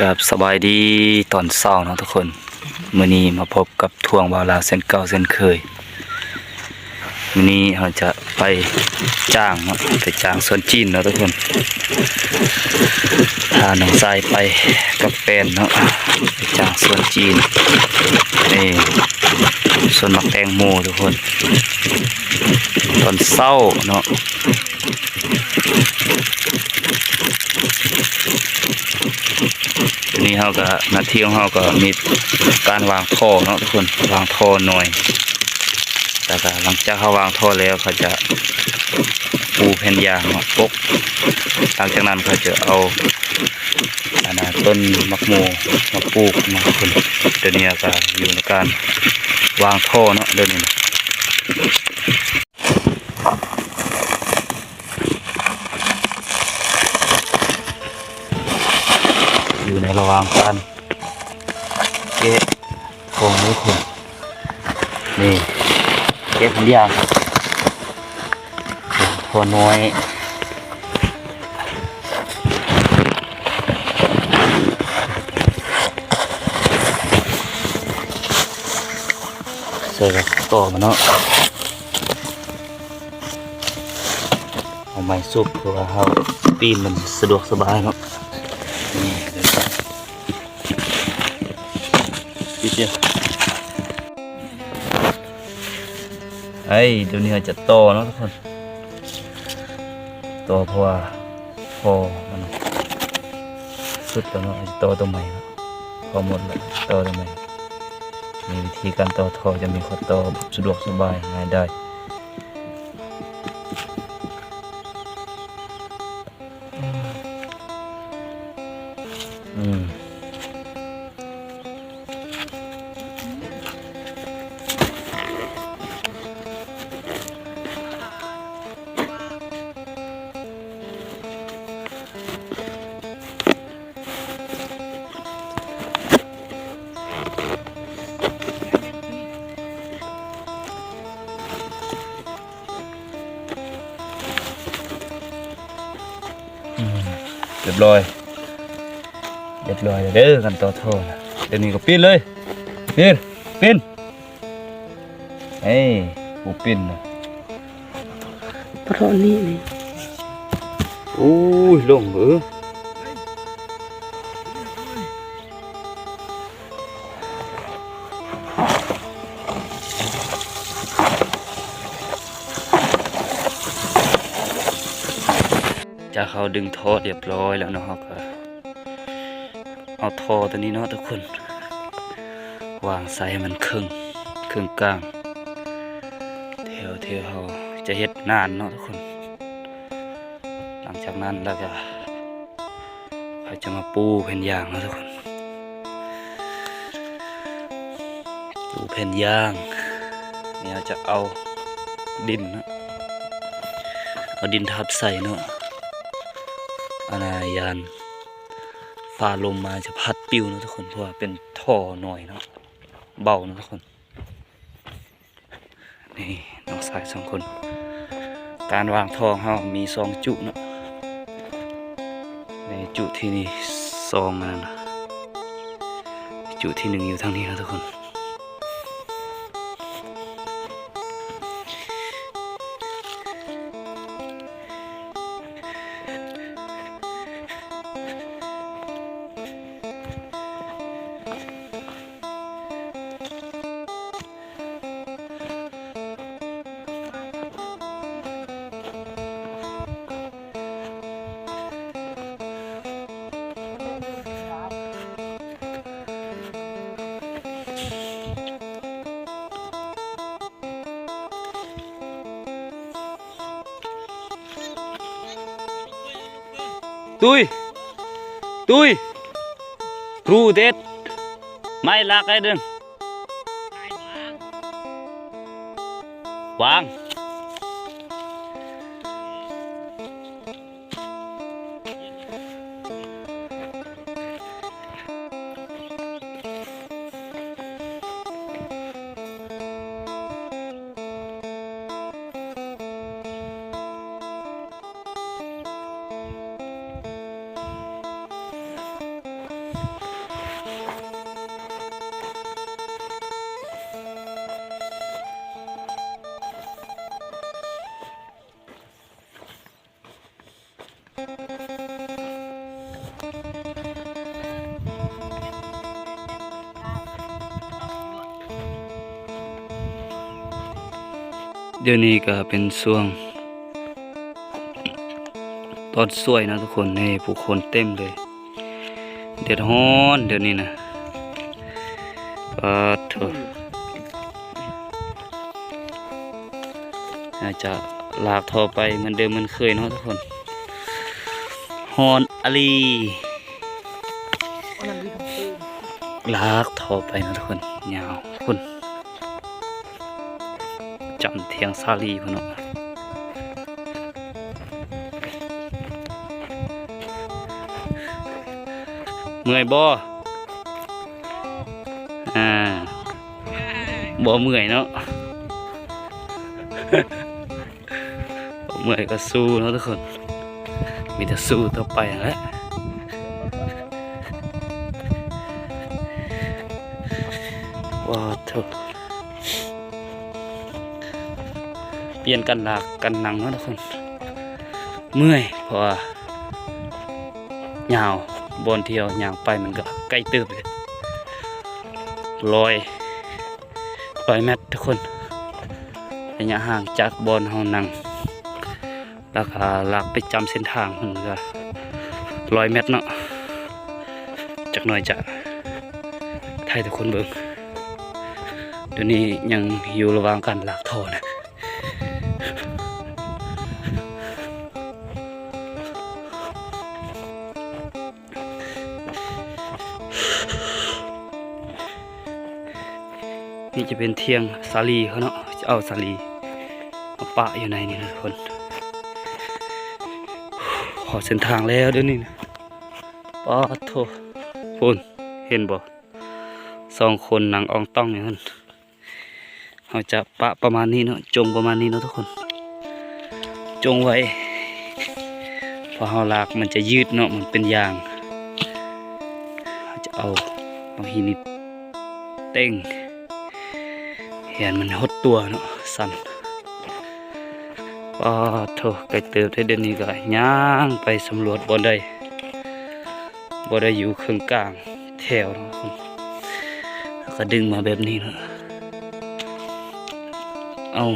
กับสบายดีตอนเช้าเนาะทุกคน มื่อนี้มาพบกับทวงบาวลาวเส้นเก่าเส้นเคย มื้อนี้เราจะไปจ้างไปจ้างสวนจีนเนาะทุกคนพาน้องทรายไปกับแฟนเนาะไปจ้างสวนจีนนี่สวนมักแตงโมทุกคน ตอนเช้าเนาะนี้เขาก็นาที่ของเขาก็มีการวางท่อเนาะทุกคนวางท่อหน่อย แต่ก็หลังจากเขาวางท่อแล้วเขาจะปูแผ่นยางมาปกหลังจากนั้นเขาจะเอาอันนะต้นมะม่วงมาปลูกมาทุกคนเดี๋ยวนี้ก็อยู่ในการวางท่อเนาะเดี๋ยวนี้อยู่ในระหว่างการเกะโครงนี้คุณนี่ เกะแผ่นยางท่อน้อยใส่กับต่อมันเนาะเอาไม้ซุบเพื่อว่าเขาปีนมันสะดวกสบายเนาะนี่เดี๋ยวปิดเดียว เอ้ยเดี๋ยวนี้เราจะโตเนาะทุกคนต่อเพราะว่าพอมันสุดแล้วเนาะต่อตัวใหม่พอหมดแล้วโตตัวใหม่มีวิธีการต่อท่อจะมีข้อต่อแบบสะดวกสบายง่ายได้ เรียบร้อยเรียบร้อยแล้วเด้อกันต่อท่อนะเดี๋ยวนี้ก็ปิ้นเลยปิ้นปิ้นเฮ้ยปูปิ้นนะเพราะนี่นี่อู้ยลงเออ ดึงท่อเรียบร้อยแล้วเนาะครับก็เอาท่อตัวนี้เนาะทุกคน วางใส่มันครึ่งครึ่งกลางเทวเทียวเขาจะเฮ็ดนานเนาะทุกคน หลังจากนั้นแล้วก็เขาจะมาปูแผ่นยางนะทุกคน ปูแผ่นยางเนี่ยจะเอาดินนะเอาดินทับใส่เนาะ อานายานฟ้าลมมาจะพัดปิวนะทุกคนเพราะว่าเป็นท่อหน่อยเนาะเบานะทุกคนนี่น้องสายสองคน การวางท่อเรามีสองจุเนาะในจุที่นี่ซองมันนะจุที่หนึ่งอยู่ทางนี้นะทุกคน ตุยตุยครูเด็ดไม่ลักไอ้เดินวาง เดี๋ยวนี้ก็เป็นช่วง ตอนสวยนะทุกคนในผู้คนเต็มเลย เดือดฮ้อนเดี๋ยวนี้นะปัดเถอะอาจจะลากทอไปเหมือนเดิมเหมือนเคยเนาะทุกคน อนอลีลากทอไปนะทุกคนยาวคุณจำเทียงซาลีพนเนาะเมื่อยบ่อ่าบ่เมื่อยเนาะเมื่อยก็สู้เนาะทุกคน มีแต่สู้ต่อไปและว้าวเถอะเปลี่ยนกันหลากกันหนังนะทุกคน เมื่อยเพราะว่ายาวบนเที่ยวยาวไปมันก็ใกล้เติบเลยลอยลอยเมตรทุกคนระยะห่างจากบอนเฮานั่ง แล้วก็หลักไปจำเส้นทางมันก็ร้อยเมตรเนาะจากหน่อยจะไทยทุกคนเบิ่งเดี๋ยวนี้ยังอยู่ระหว่างการลากท่อนะนี่จะเป็นเทียงสาลีเขาเนาะเอาสาลีมาปะอยู่ในนี่นะทุกคน อเส้นทางแล้วเดี๋ยวนี้นะป้าโทคุณเห็นบ่สองคนหนังอองต้องอย่างนั้นเราจะปะประมาณนี้เนาะจงประมาณนี้เนาะทุกคน จงไว้พอเราลากมันจะยืดเนาะมันเป็นยางเราจะเอาเอาหินนี่เต้งเห็นมันหดตัวเนาะสั่น ก็โถไกลเติบได้เดือนนี้ก็ย่างไปสำรวจบ่ได้บ่ได้อยู่เครื่องกลางแถวเนาะทุกคนแล้วก็ดึงมาแบบนี้เนาะเอา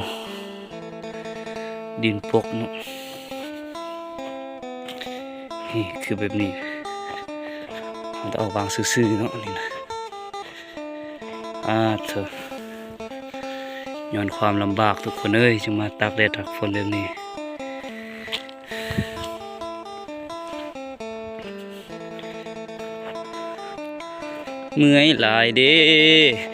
ดินปกเนาะนี่คือแบบนี้มันจะเอาวางซื่อๆเนาะนี่นะอ่าเถอะ ย้อนความลำบากทุกคนเอ้ยจึงมาตากแดดตากฝนแบบนี้เมื่อยหลายเด้